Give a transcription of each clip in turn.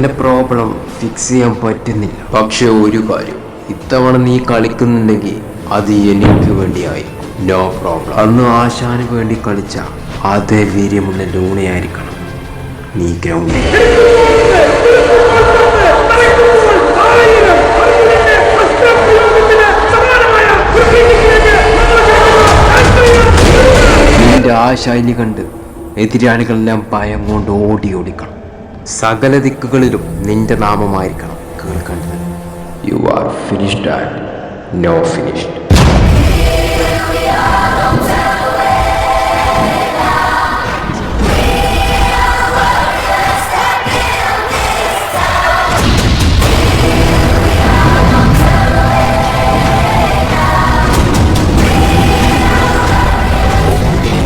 Problem fix ചെയ്യാൻ പറ്റുന്നില്ല. പക്ഷെ ഒരു കാര്യം ഇത്തവണ നീ കളിക്കുന്നുണ്ടെങ്കിൽ അത് എനിക്ക് വേണ്ടിയായി നോ പ്രോബ്ലം അന്ന് ആശാന് വേണ്ടി കളിച്ച അതേ വീര്യമുള്ള ലൂണയായിരിക്കണം. നീ ഗ്രൗണ്ടിൽ നിന്റെ ആ ശൈലി കണ്ട് എതിരാളികളെല്ലാം ഭയം കൊണ്ട് ഓടി ഓടിക്കണം. സകല ദിക്കുകളിലും നിന്റെ നാമമായിരിക്കണം കേൾക്കേണ്ടത്. You are finished and no finished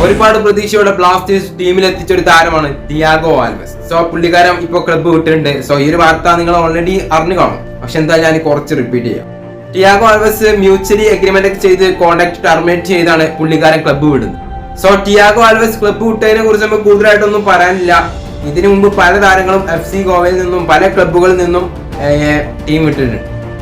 ഒരുപാട് പ്രതീക്ഷയോടെ ബ്ലാസ്റ്റേഴ്സ് ടീമിൽ എത്തിച്ച ഒരു താരമാണ് ടിയാഗോ ആൽവസ് സോ പുള്ളിക്കാരൻ ഇപ്പോൾ ക്ലബ്ബ് വിട്ടിട്ടുണ്ട്. സോ ഈ ഒരു വാർത്ത നിങ്ങൾ ഓൾറെഡി അറിഞ്ഞു കാണും. പക്ഷെ എന്താ ഞാൻ കുറച്ച് റിപ്പീറ്റ് ചെയ്യാം. ടിയാഗോ ആൽവസ് മ്യൂച്വലി അഗ്രിമെന്റ് ഒക്കെ ചെയ്ത് കോൺട്രാക്ട് ടെർമിനേറ്റ് ചെയ്താണ് പുള്ളിക്കാരൻ ക്ലബ്ബ് വിടുന്നത്. സോ ടിയാഗോ ആൽവസ് ക്ലബ്ബ് വിട്ടതിനെ കുറിച്ച് നമുക്ക് കൂടുതലായിട്ടൊന്നും പറയാനില്ല. ഇതിനു മുമ്പ് പല താരങ്ങളും എഫ് സി ഗോവയിൽ നിന്നും പല ക്ലബ്ബുകളിൽ നിന്നും ടീം വിട്ടിട്ടുണ്ട്.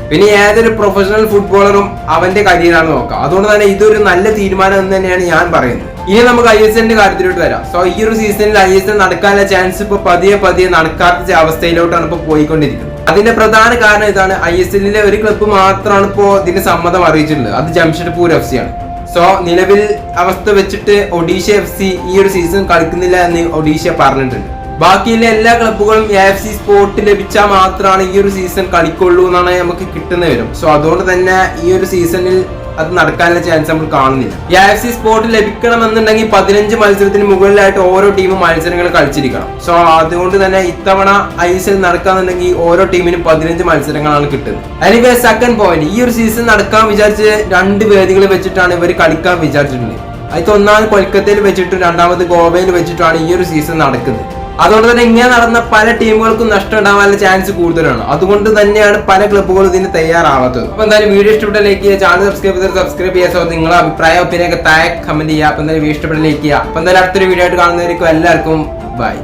പിന്നെ ഏതൊരു പ്രൊഫഷണൽ ഫുട്ബോളറും അവന്റെ കരിയറാണ് നോക്കുക. അതുകൊണ്ട് തന്നെ ഇതൊരു നല്ല തീരുമാനം എന്ന് തന്നെയാണ് ഞാൻ പറയുന്നത്. ഇനി നമുക്ക് ഐ എസ് എല്ലിന്റെ കാര്യത്തിലോട്ട് വരാം. സോ ഈ ഒരു സീസണിൽ ഐ എസ് എൽ നടക്കാനുള്ള ചാൻസ് ഇപ്പൊ പതിയെ പതിയെ നടക്കാത്ത അവസ്ഥയിലോട്ടാണ് ഇപ്പൊ പോയിക്കൊണ്ടിരിക്കുന്നത്. അതിന്റെ പ്രധാന കാരണം ഇതാണ് ഐ എസ് എല്ലിലെ ഒരു ക്ലബ്ബ് മാത്രമാണ് ഇപ്പോ ഇതിന് സമ്മതം അറിയിച്ചിട്ടുള്ളത്. അത് ജംഷഡ്പൂർ എഫ് സി ആണ്. സോ നിലവിൽ അവസ്ഥ വെച്ചിട്ട് ഒഡീഷ എഫ് സി ഈ ഒരു സീസൺ കളിക്കുന്നില്ല എന്ന് ഒഡീഷ പറഞ്ഞിട്ടുണ്ട്. ബാക്കിയുള്ള എല്ലാ ക്ലബുകളും എ എഫ് സി സ്പോട്ട് ലഭിച്ചാൽ മാത്രമാണ് ഈ ഒരു സീസൺ കളിക്കുള്ളൂ എന്നാണ് നമുക്ക് കിട്ടുന്ന വരും. സോ അതുകൊണ്ട് തന്നെ ഈ ഒരു സീസണിൽ അത് നടക്കാനുള്ള ചാൻസ് നമ്മൾ കാണുന്നില്ല. എ എഫ് സി സ്പോട്ട് ലഭിക്കണമെന്നുണ്ടെങ്കിൽ പതിനഞ്ച് മത്സരത്തിന് മുകളിലായിട്ട് ഓരോ ടീമും മത്സരങ്ങൾ കളിച്ചിരിക്കണം. സോ അതുകൊണ്ട് തന്നെ ഇത്തവണ ഐ എസ് എൽ നടക്കാന്നുണ്ടെങ്കിൽ ഓരോ ടീമിനും പതിനഞ്ച് മത്സരങ്ങളാണ് കിട്ടുന്നത്. എനിവേ സെക്കൻഡ് പോയിന്റ് ഈ ഒരു സീസൺ നടക്കാൻ വിചാരിച്ച് രണ്ട് വേദികൾ വെച്ചിട്ടാണ് ഇവർ കളിക്കാൻ വിചാരിച്ചിട്ടുള്ളത്. അതിൽ ഒന്നാമത് കൊൽക്കത്തയിൽ വെച്ചിട്ടും രണ്ടാമത് ഗോവയിൽ വെച്ചിട്ടാണ് ഈ ഒരു സീസൺ നടക്കുന്നത്. അതുകൊണ്ട് തന്നെ ഇങ്ങനെ നടന്ന പല ടീമുകൾക്കും നഷ്ടം ഉണ്ടാവാനുള്ള ചാൻസ് കൂടുതലാണ്. അതുകൊണ്ട് തന്നെയാണ് പല ക്ലബ്ബുകളും ഇതിന് തയ്യാറാവാത്തത്. അപ്പൊ എന്തായാലും വീഡിയോ ഇഷ്ടപ്പെട്ട ലൈക്ക് ചെയ്യുക ചാനൽ സബ്സ്ക്രൈബ് ചെയ്ത് സബ്സ്ക്രൈബ് ചെയ്യാൻ സോ നിങ്ങളെ അഭിപ്രായ ഒപ്പീനിയൊക്കെ താഴെ കമന്റ് ചെയ്യുക. അപ്പൊ എന്തായാലും വീഡിയോ ഇഷ്ടപ്പെട്ട ലൈക്ക് ചെയ്യുക. അപ്പൊ എന്തായാലും അടുത്തൊരു വീഡിയോ ആയിട്ട് കാണുന്നവർക്ക് എല്ലാവർക്കും ബൈ